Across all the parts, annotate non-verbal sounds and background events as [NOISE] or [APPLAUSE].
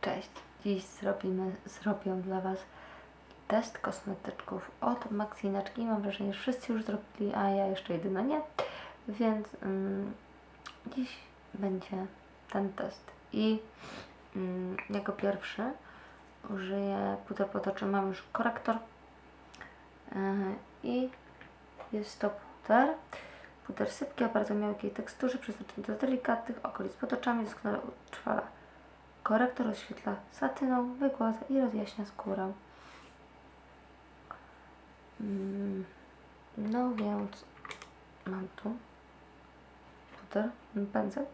Cześć, dziś zrobimy, zrobię dla Was test kosmetyczków od Maxinaczki. Mam wrażenie, że wszyscy już zrobili, a ja jeszcze jedyna nie. Więc mm, dziś będzie ten test. I mm, jako pierwszy użyję puder potoczy. Mam już korektor yy, i jest to puder. Puder sypki o bardzo miękkiej teksturze, przeznaczony do delikatnych okolic potoczami, doskonale utrwala Korektor rozświetla satyną, wygładza i rozjaśnia skórę. Mm, No więc mam tu puder, mm, pędzel.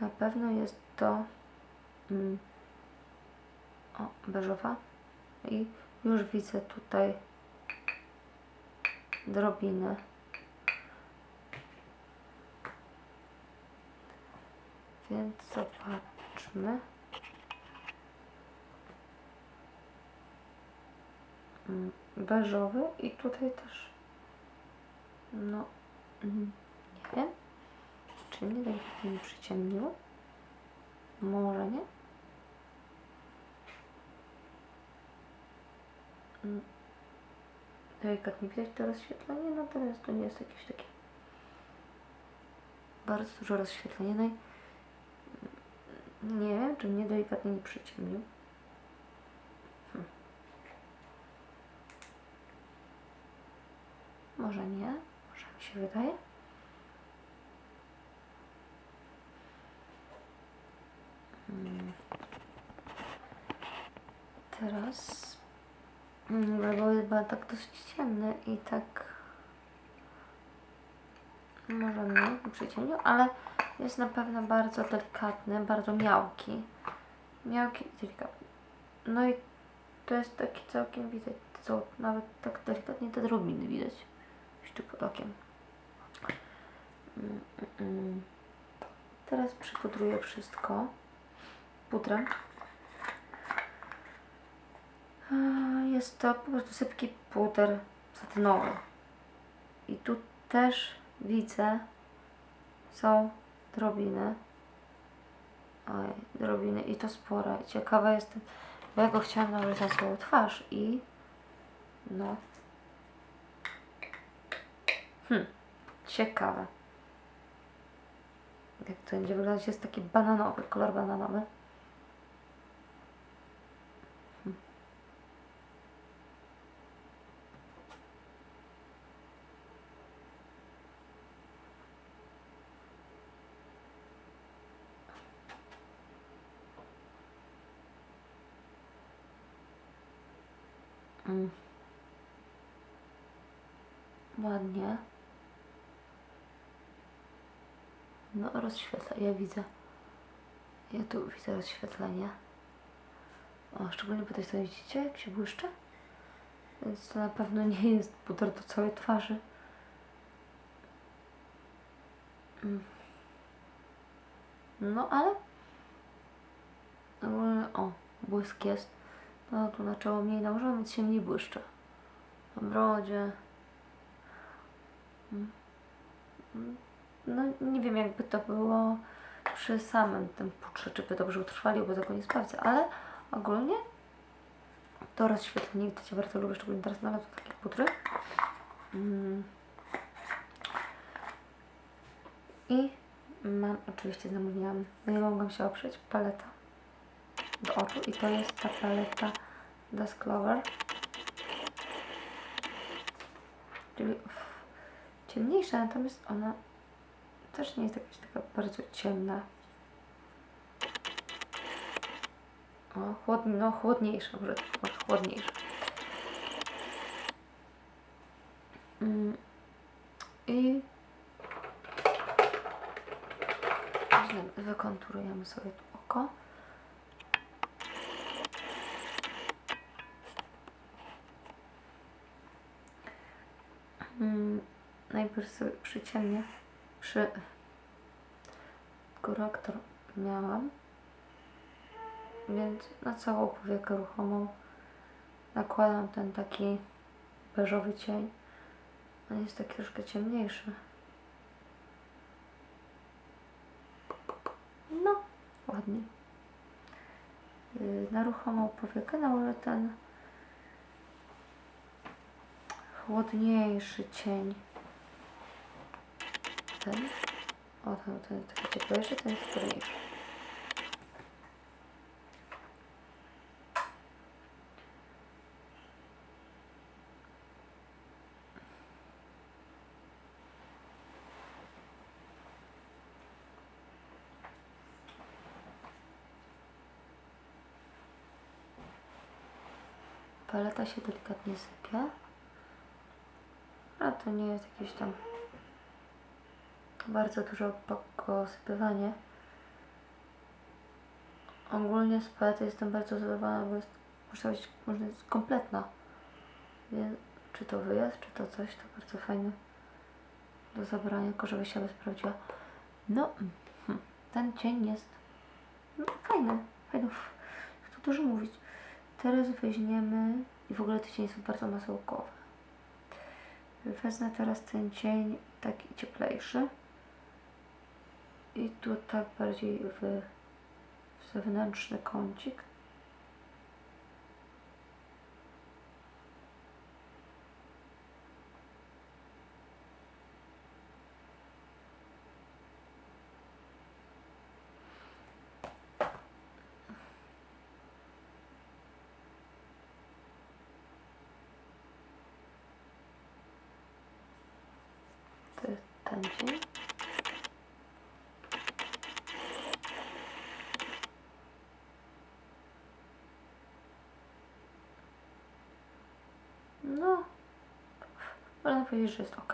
Na pewno jest to mm, o, beżowa i już widzę tutaj drobiny. Więc zobaczmy. Mm, Beżowy i tutaj też. No, mm, nie wiem. Czy mnie delikatnie nie przyciemniło? Może nie? Mm, Delikatnie widać to rozświetlenie, natomiast to nie jest jakieś takie bardzo dużo rozświetlenia. No nie czy mnie delikatnie nie przyciemnił. Hm. Może nie, może mi się wydaje. Hmm. Teraz, mm, bo chyba tak dosyć ciemny i tak może mnie nie przyciemnił, ale jest na pewno bardzo delikatny, bardzo miałki. Miałki i delikatny. No i to jest taki całkiem widać, co nawet tak delikatnie te drobiny widać. Już pod okiem. Mm, mm, mm. Teraz przypudruję wszystko pudrem. Jest to po prostu sypki puder satynowy. I tu też widzę są drobiny. Oj, drobiny i to spore. Ciekawa jestem, bo ja go chciałam nałożyć na swoją twarz i no. Hm, ciekawe. Jak to będzie wyglądać? Jest taki bananowy, kolor bananowy. Hm. Mm. Ładnie. No, rozświetla. Ja widzę. Ja tu widzę rozświetlenie. O, szczególnie po tej stronie widzicie, jak się błyszczy? Więc to na pewno nie jest puder do całej twarzy. Mm. No, ale... Ogólnie, o, błysk jest. No, tu na czoło mniej nałożyłam, więc się mniej błyszczy. Na brodzie. No, nie wiem, jakby to było przy samym tym putrze, czy by dobrze utrwalił, bo tego nie sprawdzę, ale ogólnie to rozświetlenie, to Cię bardzo lubię, szczególnie teraz nawet takie pudry. Mm. I mam, oczywiście zamówiłam, no nie mogłam się oprzeć, paleta do oczu i to jest ta paleta Dusk Clover. Czyli ciemniejsza, natomiast ona też nie jest jakaś taka bardzo ciemna. O, chłod, no chłodniejsza, może, chłodniejsza. Mm. I wykonturujemy sobie tu oko. Mm, najpierw sobie przyciemnię przy korektor miałam. Więc na całą powiekę ruchomą nakładam ten taki beżowy cień. On jest taki troszkę ciemniejszy. No ładnie. Yy, na ruchomą powiekę nałożę ten chłodniejszy cień. Ten. O, ten, ten taki cieplejszy, ten chłodniejszy. Paleta się delikatnie sypie. A to nie jest jakieś tam bardzo dużo posypywanie. Ogólnie z palety jestem bardzo zadowolona, bo jest, można być można jest kompletna. Więc czy to wyjazd, czy to coś, to bardzo fajne do zabrania, tylko żeby się sprawdziła. No, mhm, ten cień jest no, fajny, fajny. Tu dużo mówić. Teraz weźmiemy i w ogóle te cienie są bardzo masełkowe. Wezmę teraz ten cień taki cieplejszy i tu tak bardziej w, w zewnętrzny kącik. Ten cień. No, powiedzieć, że jest ok.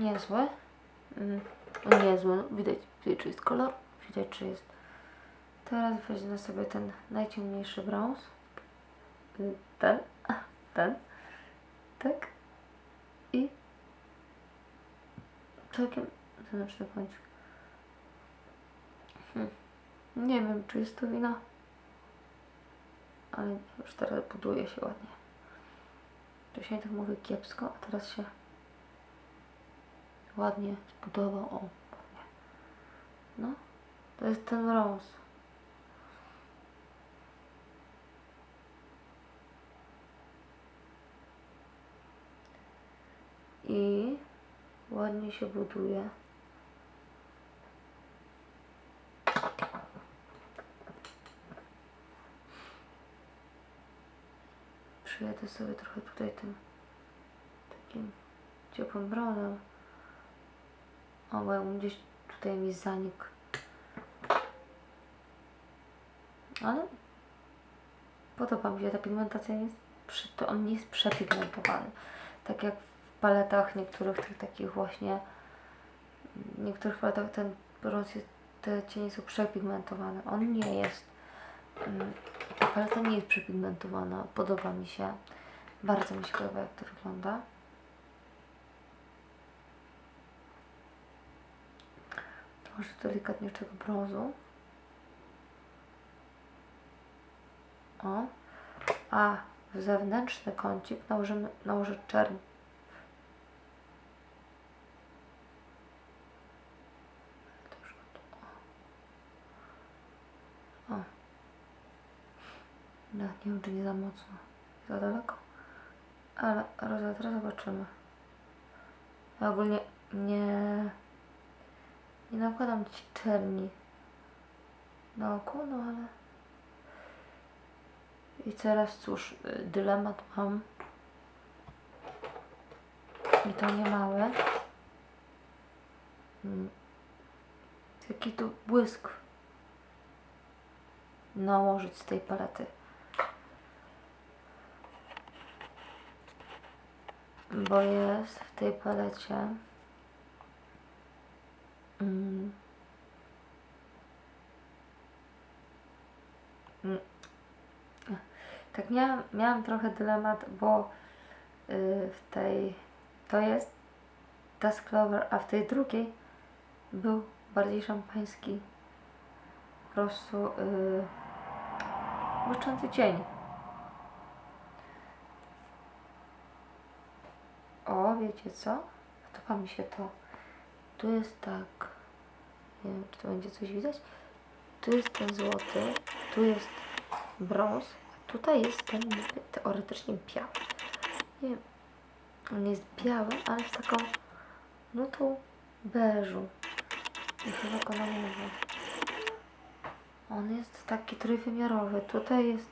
Niezły. Mm, niezły. No, widać, widać, czy jest kolor. Widać, czy jest. Teraz weźmę sobie ten najciemniejszy brąz. Ten. [LAUGHS] Ten. Tak. I całkiem zewnętrzny kącik. Hmm. Nie wiem, czy jest to wina, ale już teraz buduje się ładnie. Wcześniej tak mówię kiepsko, a teraz się ładnie zbudował. O, ładnie. No, to jest ten brąz. I ładnie się buduje. Przyjadę sobie trochę tutaj tym takim ciepłym brązem. O, bo gdzieś tutaj mi zanikł. Ale podoba mi się ta pigmentacja, nie jest, to on nie jest przepigmentowany. Tak jak w paletach niektórych tych takich właśnie, w niektórych paletach ten brąz jest, te cienie są przepigmentowane. On nie jest. Ta paleta nie jest przepigmentowana. Podoba mi się. Bardzo mi się podoba jak to wygląda. Może delikatniejszego brązu. O. A w zewnętrzny kącik nałożymy, nałożę czerń. Troszkę tu, O. o. Nie wiem, czy nie za mocno. Za daleko. Ale roz- teraz zobaczymy. Ja ogólnie nie... Nie nakładam ci czerni na oko, no ale... I teraz cóż, y, dylemat mam. I to nie mały. Mm. Jaki tu błysk nałożyć z tej palety. Bo jest w tej palecie mm, mm, tak miałam, miałam trochę dylemat, bo y, w tej to jest Dusk Clover, a w tej drugiej był bardziej szampański po prostu y, błyszczący cień. O, wiecie co? Podoba mi się to. Tu jest tak. Nie wiem, czy to będzie coś widać. Tu jest ten złoty. tu jest brąz, a tutaj jest ten teoretycznie biały. Nie wiem, on jest biały, ale z taką nutą beżu. I chyba go. On jest taki trójwymiarowy. Tutaj jest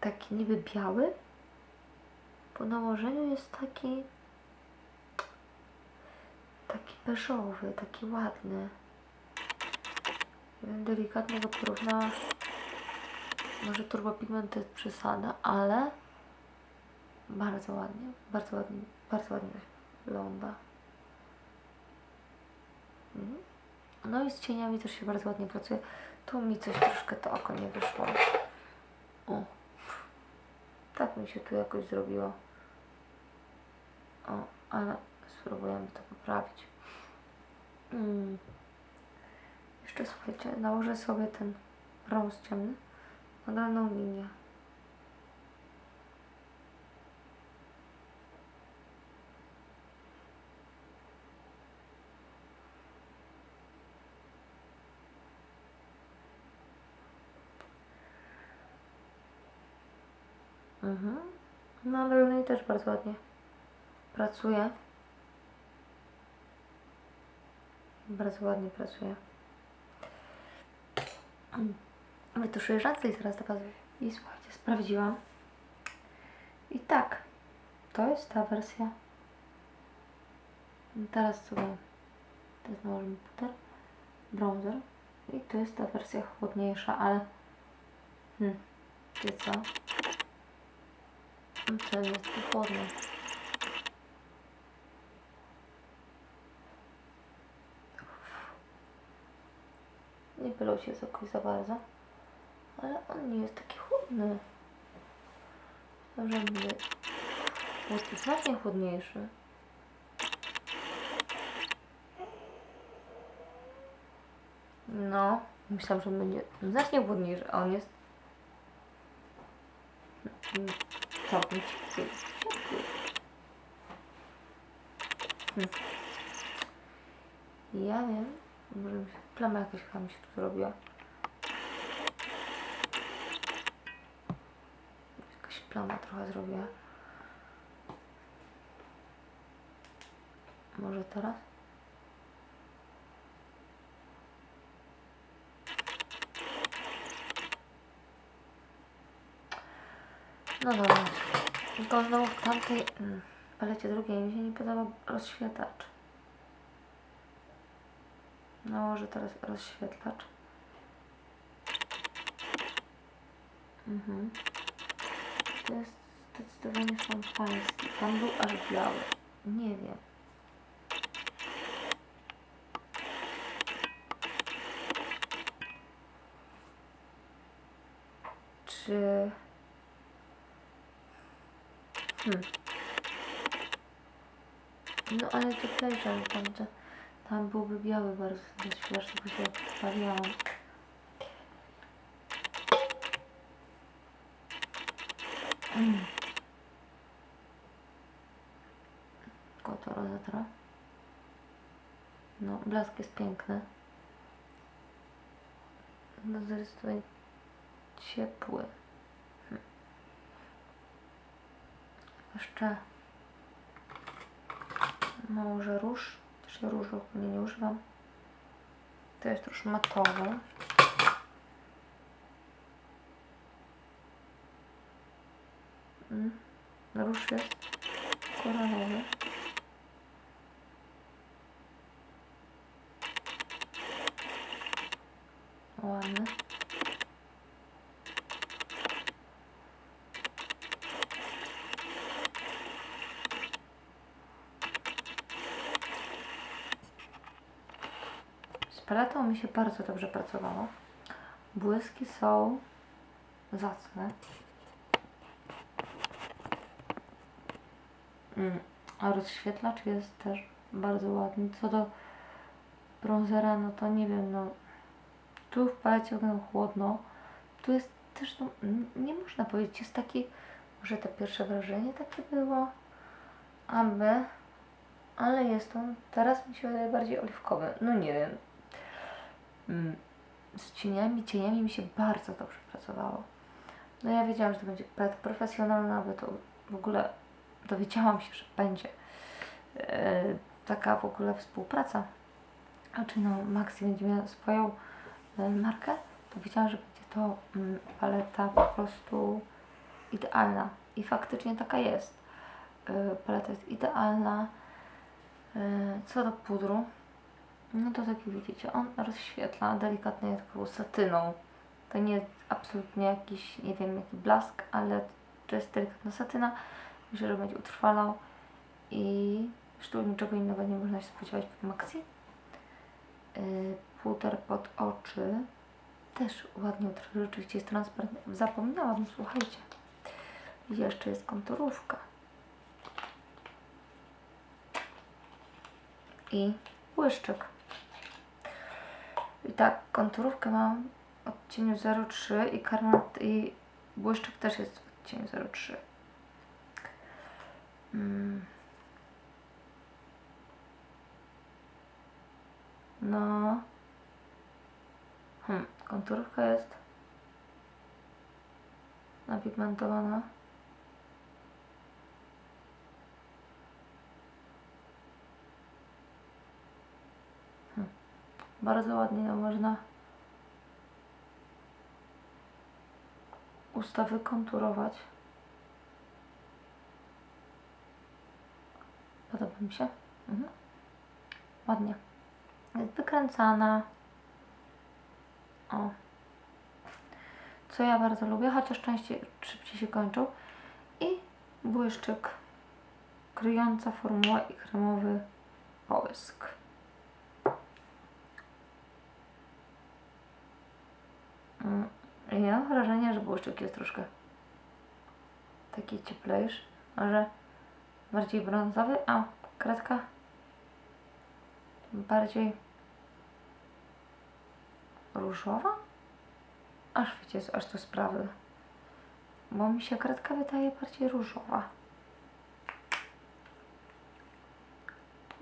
taki niby biały. Po nałożeniu jest taki taki beżowy, taki ładny. Bym delikatnie go porównała. Może turbopigment to jest przesada, ale bardzo ładnie, bardzo ładnie, bardzo ładnie wygląda. Mhm. No i z cieniami też się bardzo ładnie pracuje. Tu mi coś troszkę to oko nie wyszło. O. Tak mi się tu jakoś zrobiło. O, ale spróbujemy to poprawić. Mm. Jeszcze słuchajcie, nałożę sobie ten brąz ciemny na dolną linię. Mhm. Na dolnej też bardzo ładnie pracuje. Bardzo ładnie pracuje. Wytuszuję rzadce i zaraz do Was i słuchajcie, sprawdziłam. I tak, to jest ta wersja. I Teraz sobie teraz nałożymy puder, bronzer i to jest ta wersja chłodniejsza, ale hmm, wiecie co? Ten jest tu pylał się jakoś za bardzo, ale on nie jest taki chłodny. Dobrze mówię. Jest znacznie chłodniejszy. No, myślałam, że będzie znacznie chłodniejszy, a on jest ciepły. Hmm. Ja wiem, plama jakaś chyba mi się tu zrobiła. Jakaś plama trochę zrobiła. Może teraz? No dobra. Tylko znowu w tamtej mm, palecie drugiej mi się nie podoba rozświetlacz. Nałożę teraz rozświetlacz. Mhm. To jest zdecydowanie szampański. Tam był aż biały. Nie wiem. Czy... Hmm. No ale to przejrzę, tam, to, tam byłby biały bardzo dość tylko się wstawiałam. Mm. Koto rozetra. No, blask jest piękny. No zdecydowanie ciepły. Hm. Jeszcze może róż. Różu ogólnie nie używam. To jest róż matowy. Mm. Róż jest koralowy. Paletą mi się bardzo dobrze pracowało. Błyski są zacne. Mm, A rozświetlacz jest też bardzo ładny. Co do bronzera, no to nie wiem, no tu w palecie wygląda chłodno. Tu jest też, no, nie można powiedzieć, jest taki, może to pierwsze wrażenie takie było, aby, ale jest on, teraz mi się wydaje bardziej oliwkowy. No nie wiem. Z cieniami, cieniami mi się bardzo dobrze pracowało. No ja wiedziałam, że to będzie palet profesjonalny, ale to w ogóle dowiedziałam się, że będzie e, taka w ogóle współpraca. A czy no Maxi będzie miała swoją e, markę, to wiedziałam, że będzie to mm, paleta po prostu idealna. I faktycznie taka jest. E, paleta jest idealna. Co do pudru, no to tak jak widzicie, on rozświetla delikatnie taką satyną. To nie jest absolutnie jakiś, nie wiem, jaki blask, ale to jest delikatna satyna. Myślę, że będzie utrwalał i zresztą niczego innego nie można się spodziewać po Maxi. Yy, puder pod oczy też ładnie utrwala, rzeczywiście jest transparentny. Zapomniałam, słuchajcie. Jeszcze jest konturówka. I błyszczyk. I tak, konturówkę mam w odcieniu 03 i karmat i błyszczyk też jest w odcieniu 03. Mm. No. Hmm, konturówka jest napigmentowana. Bardzo ładnie można usta wykonturować. Podoba mi się. Mhm. Ładnie. Jest wykręcana. O. Co ja bardzo lubię, chociaż częściej szybciej się kończą. I błyszczyk. Kryjąca formuła i kremowy połysk. Ja mam wrażenie, że błyszczyk jest troszkę taki cieplejszy. Może bardziej brązowy, a kredka bardziej różowa? Aż wiecie, aż to sprawdzę. Bo mi się kredka wydaje bardziej różowa.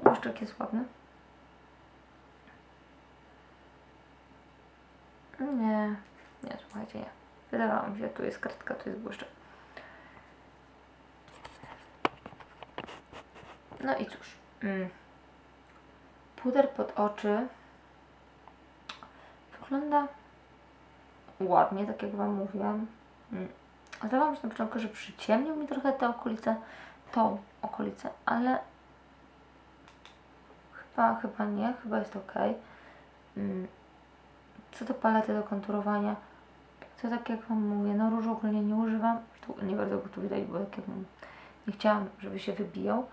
Błyszczyk jest ładny. Nie, nie, słuchajcie, nie. Wydawało mi się, tu jest kredka, tu jest błyszczyk. No i cóż. Mm. Puder pod oczy wygląda ładnie, tak jak Wam mówiłam. Mm. Zdawało mi się na początku, że przyciemnił mi trochę te okolice, tą okolicę, ale chyba, chyba nie, chyba jest ok. Mm. Co do palety do konturowania, to tak jak Wam mówię, no różu ogólnie nie używam, tu nie bardzo go tu widać, bo jak ja mówię, nie chciałam, żeby się wybijał.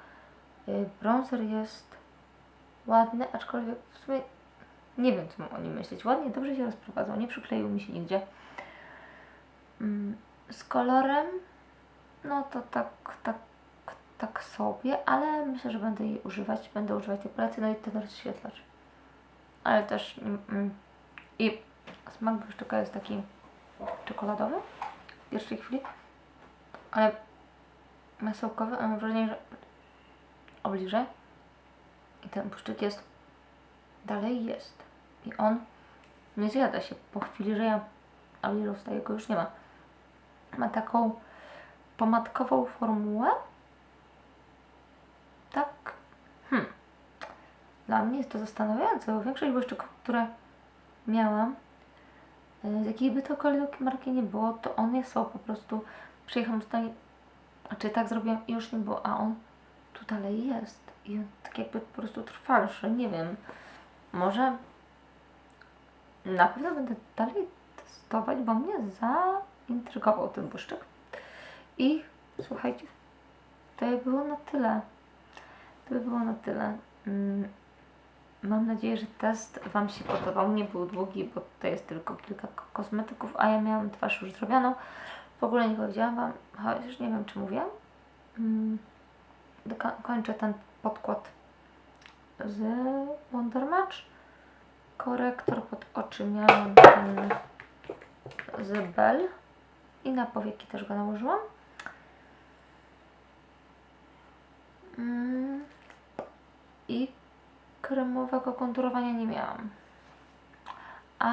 Y, Bronzer jest ładny, aczkolwiek w sumie nie wiem, co mam o nim myśleć. Ładnie, dobrze się rozprowadzał, nie przykleił mi się nigdzie. Mm, Z kolorem, no to tak, tak, tak sobie, ale myślę, że będę jej używać. Będę używać tej palety, no i ten rozświetlacz. Ale też mm, mm, i smak błyszczyka jest taki czekoladowy w pierwszej chwili, ale masełkowy, a mam wrażenie, że obliżę i ten błyszczyk jest dalej jest. I on nie zjada się. Po chwili, że ja Alirosta jego już nie ma. Ma taką pomadkową formułę? Tak. Hmm. Dla mnie jest to zastanawiające, bo większość błyszczyków, które miałam z jakiej by to marki nie było, to one są po prostu przyjechałam tutaj, czy tak zrobiłam i już nie było, a on tu dalej jest i on tak jakby po prostu trwalszy, nie wiem może na pewno będę dalej testować, bo mnie zaintrygował ten błyszczyk. I słuchajcie, to by było na tyle. To by było na tyle. Mam nadzieję, że test Wam się podobał. Nie był długi, bo to jest tylko kilka ko- kosmetyków, a ja miałam twarz już zrobioną. W ogóle nie powiedziałam Wam, chociaż nie wiem, czy mówiłam. Mm, doka- kończę ten podkład z Wonder Match. Korektor pod oczy miałam ten z Bell i na powieki też go nałożyłam. Mm, I kremowego konturowania nie miałam. A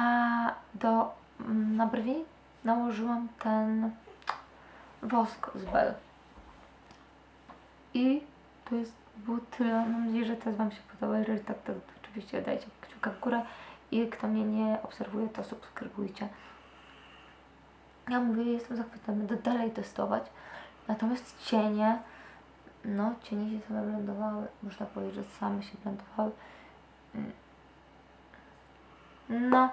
do mm, na brwi nałożyłam ten wosk z Bell. I to jest było tyle. Mam nadzieję, że teraz Wam się podoba. Jeżeli tak, to oczywiście dajcie kciuka w górę. I kto mnie nie obserwuje, to subskrybujcie. Ja mówię, jestem zachwycona, będę dalej testować. Natomiast cienie, no cienie się same blendowały. Można powiedzieć, że same się blendowały. Mm. No,